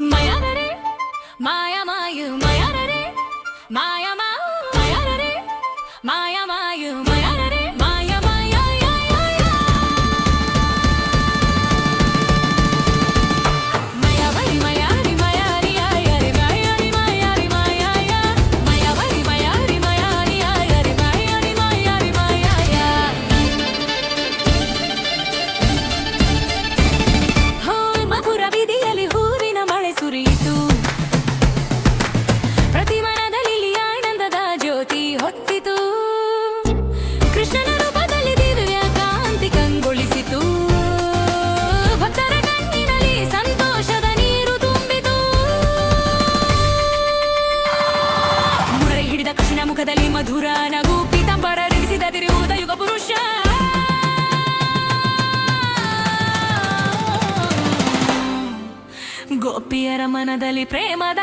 マヤだれマヤマユマヤだれマヤマ ಮುಖದಲ್ಲಿ ಮಧುರ ನಗು ಪೀತಾಂಬರ ರಿಡಿಸಿದ ತಿರುವುದ ಯುಗ ಪುರುಷ. ಗೋಪಿಯರ ಮನದಲ್ಲಿ ಪ್ರೇಮದ